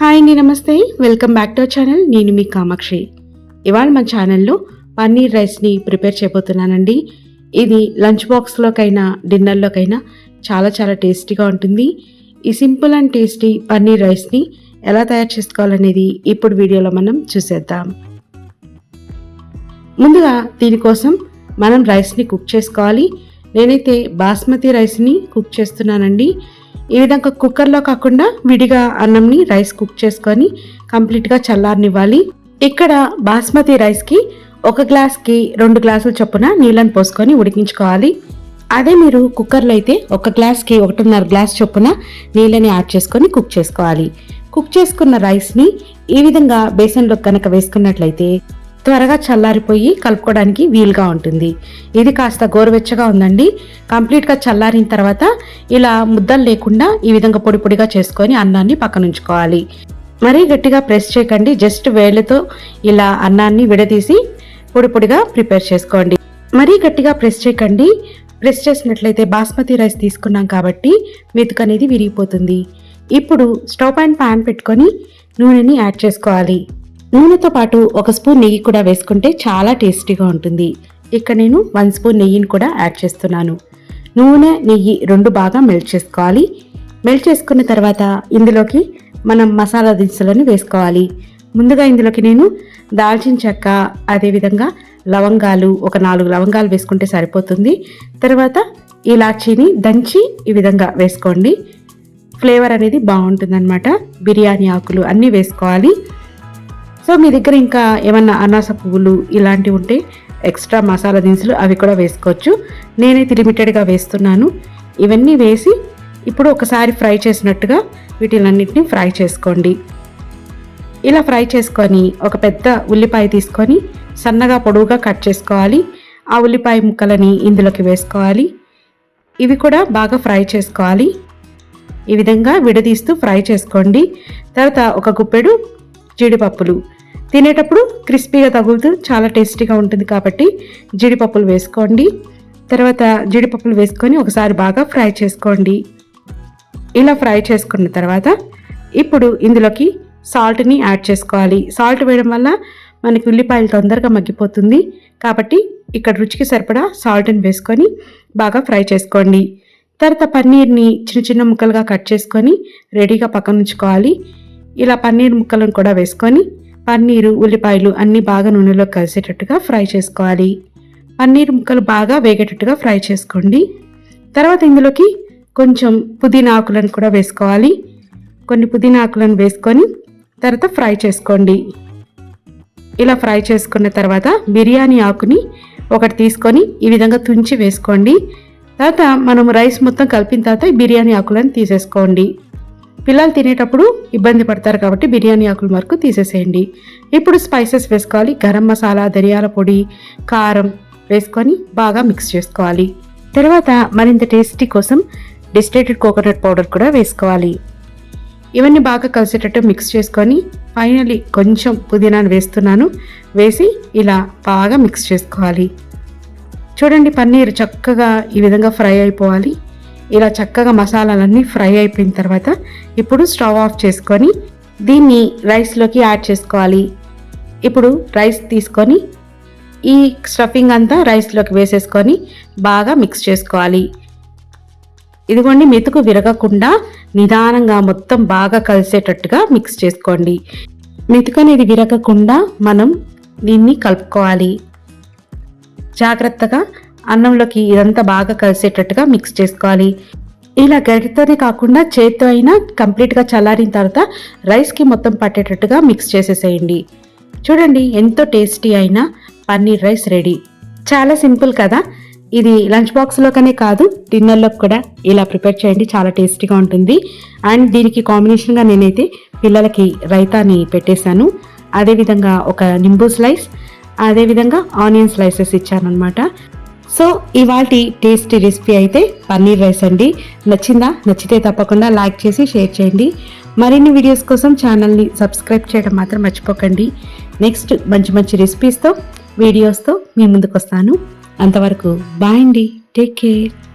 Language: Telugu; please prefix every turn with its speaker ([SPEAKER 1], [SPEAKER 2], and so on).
[SPEAKER 1] హాయ్ అండి నమస్తే. Welcome back to our channel. నేను మీ కామాక్షి. ఇవాళ మా ఛానల్లో పన్నీర్ రైస్ని ప్రిపేర్ చేయబోతున్నానండి. ఇది లంచ్ బాక్స్లోకైనా డిన్నర్లోకైనా చాలా చాలా టేస్టీగా ఉంటుంది. ఈ సింపుల్ అండ్ టేస్టీ పన్నీర్ రైస్ని ఎలా తయారు చేసుకోవాలనేది ఇప్పుడు వీడియోలో మనం చూసేద్దాం. ముందుగా దీనికోసం మనం రైస్ని కుక్ చేసుకోవాలి. నేనైతే బాస్మతి రైస్ని కుక్ చేస్తున్నానండి. ఈ విధంగా కుక్కర్లో కాకుండా విడిగా అన్నంని రైస్ కుక్ చేసుకొని కంప్లీట్గా చల్లారనివ్వాలి. ఇక్కడ బాస్మతి రైస్కి ఒక గ్లాస్కి రెండు గ్లాసుల చొప్పున నీళ్ళని పోసుకొని ఉడికించుకోవాలి. అదే మీరు కుక్కర్లో అయితే ఒక గ్లాస్కి ఒకటిన్నర గ్లాస్ చొప్పున నీళ్ళని యాడ్ చేసుకొని కుక్ చేసుకోవాలి. కుక్ చేసుకున్న రైస్ని ఈ విధంగా బేసన్లో కనుక వేసుకున్నట్లయితే త్వరగా చల్లారిపోయి కలుపుకోవడానికి వీలుగా ఉంటుంది. ఇది కాస్త గోరువెచ్చగా ఉందండి. కంప్లీట్గా చల్లారిన తర్వాత ఇలా ముద్దలు లేకుండా ఈ విధంగా పొడి పొడిగా చేసుకొని అన్నాన్ని పక్కన ఉంచుకోవాలి మరీ గట్టిగా ప్రెస్ చేయకండి. జస్ట్ వేళ్ళతో ఇలా అన్నాన్ని విడదీసి పొడి పొడిగా ప్రిపేర్ చేసుకోండి. మరీ గట్టిగా ప్రెస్ చేయకండి. ప్రెస్ చేసినట్లయితే బాస్మతి రైస్ తీసుకున్నాం కాబట్టి మెతుకు అనేది విరిగిపోతుంది. ఇప్పుడు స్టవ్ అండ్ ప్యాన్ పెట్టుకొని నూనెని యాడ్ చేసుకోవాలి. నూనెతో పాటు ఒక స్పూన్ నెయ్యి కూడా వేసుకుంటే చాలా టేస్టీగా ఉంటుంది. ఇక్కడ నేను వన్ స్పూన్ నెయ్యిని కూడా యాడ్ చేస్తున్నాను. నూనె నెయ్యి రెండు బాగా మెల్ట్ చేసుకోవాలి. మెల్ట్ చేసుకున్న తర్వాత ఇందులోకి మనం మసాలా దినుసులను వేసుకోవాలి. ముందుగా ఇందులోకి నేను దాల్చిన చెక్క అదేవిధంగా లవంగాలు ఒక నాలుగు లవంగాలు వేసుకుంటే సరిపోతుంది. తర్వాత ఇలాచీని దంచి ఈ విధంగా వేసుకోండి. ఫ్లేవర్ అనేది బాగుంటుందన్నమాట. బిర్యానీ ఆకులు అన్నీ వేసుకోవాలి. సో మీ దగ్గర ఇంకా ఏమన్నా అనాస పువ్వులు ఇలాంటివి ఉంటే ఎక్స్ట్రా మసాలా దినుసులు అవి కూడా వేసుకోవచ్చు. నేనైతే లిమిటెడ్గా వేస్తున్నాను. ఇవన్నీ వేసి ఇప్పుడు ఒకసారి ఫ్రై చేసినట్టుగా వీటిలన్నింటినీ ఫ్రై చేసుకోండి. ఇలా ఫ్రై చేసుకొని ఒక పెద్ద ఉల్లిపాయ తీసుకొని సన్నగా పొడవుగా కట్ చేసుకోవాలి. ఆ ఉల్లిపాయ ముక్కలని ఇందులోకి వేసుకోవాలి. ఇవి కూడా బాగా ఫ్రై చేసుకోవాలి. ఈ విధంగా విడదీస్తూ ఫ్రై చేసుకోండి. తర్వాత ఒక గుప్పెడు జీడిపప్పులు తినేటప్పుడు క్రిస్పీగా తగులుతూ చాలా టేస్టీగా ఉంటుంది కాబట్టి జీడిపప్పులు వేసుకోండి. తర్వాత జీడిపప్పులు వేసుకొని ఒకసారి బాగా ఫ్రై చేసుకోండి. ఇలా ఫ్రై చేసుకున్న తర్వాత ఇప్పుడు ఇందులోకి సాల్ట్ని యాడ్ చేసుకోవాలి. సాల్ట్ వేయడం వల్ల మనకి ఉల్లిపాయలు తొందరగా మగ్గిపోతుంది. కాబట్టి ఇక్కడ రుచికి సరిపడా సాల్ట్ని వేసుకొని బాగా ఫ్రై చేసుకోండి. తర్వాత పన్నీర్ని చిన్న చిన్న ముక్కలుగా కట్ చేసుకొని రెడీగా పక్కన ఉంచుకోవాలి ఇలా పన్నీర్ ముక్కలను కూడా వేసుకొని పన్నీరు ఉల్లిపాయలు అన్నీ బాగా నూనెలో కలిసేటట్టుగా ఫ్రై చేసుకోవాలి. పన్నీర్ ముక్కలు బాగా వేగేటట్టుగా ఫ్రై చేసుకోండి. తర్వాత ఇందులోకి కొంచెం పుదీనా ఆకులను కూడా వేసుకోవాలి. కొన్ని పుదీనా ఆకులను వేసుకొని తర్వాత ఫ్రై చేసుకోండి. ఇలా ఫ్రై చేసుకున్న తర్వాత బిర్యానీ ఆకుని ఒకటి తీసుకొని ఈ విధంగా తుంచి వేసుకోండి. తర్వాత మనం రైస్ మొత్తం కలిపిన తర్వాత బిర్యానీ ఆకులను తీసేసుకోండి. పిల్లలు తినేటప్పుడు ఇబ్బంది పడతారు కాబట్టి బిర్యానీ ఆకుల వరకు తీసేసేయండి. ఇప్పుడు స్పైసెస్ వేసుకోవాలి. గరం మసాలా ధనియాల పొడి కారం వేసుకొని బాగా మిక్స్ చేసుకోవాలి. తర్వాత మరింత టేస్టీ కోసం డిస్టేటెడ్ కోకోనట్ పౌడర్ కూడా వేసుకోవాలి. ఇవన్నీ బాగా కలిసేటట్టు మిక్స్ చేసుకొని ఫైనలీ కొంచెం పుదీనాను వేస్తున్నాను. వేసి ఇలా బాగా మిక్స్ చేసుకోవాలి. చూడండి పన్నీర్ చక్కగా ఈ విధంగా ఫ్రై అయిపోవాలి. ఇలా చక్కగా మసాలాలన్నీ ఫ్రై అయిపోయిన తర్వాత ఇప్పుడు స్టవ్ ఆఫ్ చేసుకొని దీన్ని రైస్లోకి యాడ్ చేసుకోవాలి. ఇప్పుడు రైస్ తీసుకొని ఈ స్టఫింగ్ అంతా రైస్లోకి వేసేసుకొని బాగా మిక్స్ చేసుకోవాలి. ఇదిగోండి మెతుకు విరగకుండా నిదానంగా మొత్తం బాగా కలిసేటట్టుగా మిక్స్ చేసుకోండి. మెతుకు అనేది విరగకుండా మనం దీన్ని కలుపుకోవాలి. జాగ్రత్తగా అన్నంలోకి ఇదంతా బాగా కలిసేటట్టుగా మిక్స్ చేసుకోవాలి. ఇలా గరిటతోనే కాకుండా చేతితో అయినా కంప్లీట్గా చల్లారిన తర్వాత రైస్కి మొత్తం పట్టేటట్టుగా మిక్స్ చేసేసేయండి. చూడండి ఎంతో టేస్టీ అయిన పన్నీర్ రైస్ రెడీ చాలా సింపుల్ కదా? ఇది లంచ్ బాక్స్లోకనే కాదు డిన్నర్లో కూడా ఇలా ప్రిపేర్ చేయండి చాలా టేస్టీగా ఉంటుంది. అండ్ దీనికి కాంబినేషన్గా నేనైతే పిల్లలకి రైతాని పెట్టేశాను. అదేవిధంగా ఒక నింబూ స్లైస్ అదేవిధంగా ఆనియన్ స్లైసెస్ ఇచ్చానమాట సో ఇవాళ టేస్టీ రెసిపీ అయితే పన్నీర్ రైస్ అండి. నచ్చిందా? నచ్చితే తప్పకుండా లైక్ చేసి షేర్ చేయండి. మరిన్ని వీడియోస్ కోసం ఛానల్ని సబ్స్క్రైబ్ చేయడం మాత్రం మర్చిపోకండి. నెక్స్ట్ మంచి మంచి రెసిపీస్తో వీడియోస్తో మీ ముందుకు వస్తాను అంతవరకు బాయ్ అండి. Take care.